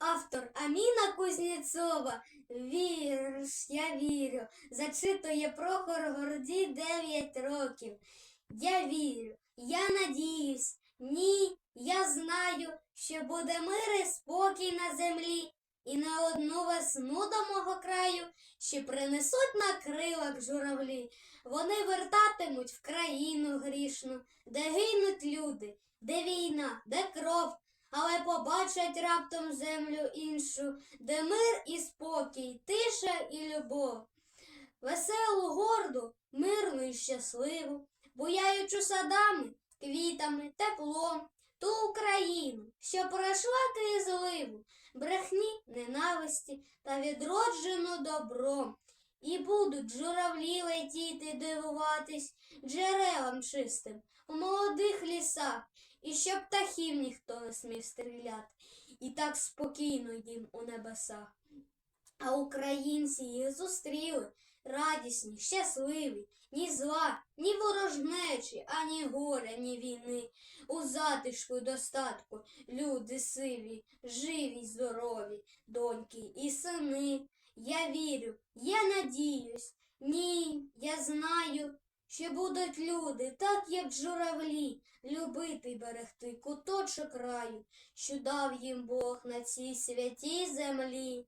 Автор Аміна Кузнєцова. Вірш, я вірю. Зачитує Прохор Гордій 9 років. Я вірю, я надіюсь, ні, я знаю, що буде мир і спокій на землі, і на одну весну до мого краю, що принесуть на крилах журавлі. Вони вертатимуть в країну грішну, де гинуть люди, де війна, де кров, але побачать раптом землю іншу, де мир і спокій, тиша і любов. Веселу, горду, мирну і щасливу, буяючу садами, квітами, теплом, ту Україну, що пройшла крізь брехні, ненависті та відроджену добром. І будуть журавлі летіти дивуватись джерелам чистим у молодих лісах, і щоб птахів ніхто не смів стріляти, і так спокійно їм у небесах. А українці їх зустріли, радісні, щасливі, ні зла, ні ворожнечі, ані горя, ні війни. У затишку достатку люди сиві, живі, здорові, доньки і сини. Я вірю, я надіюсь, ні, я знаю, що будуть люди, так як журавлі, любити берегти куточок раю, що дав їм Бог на цій святій землі.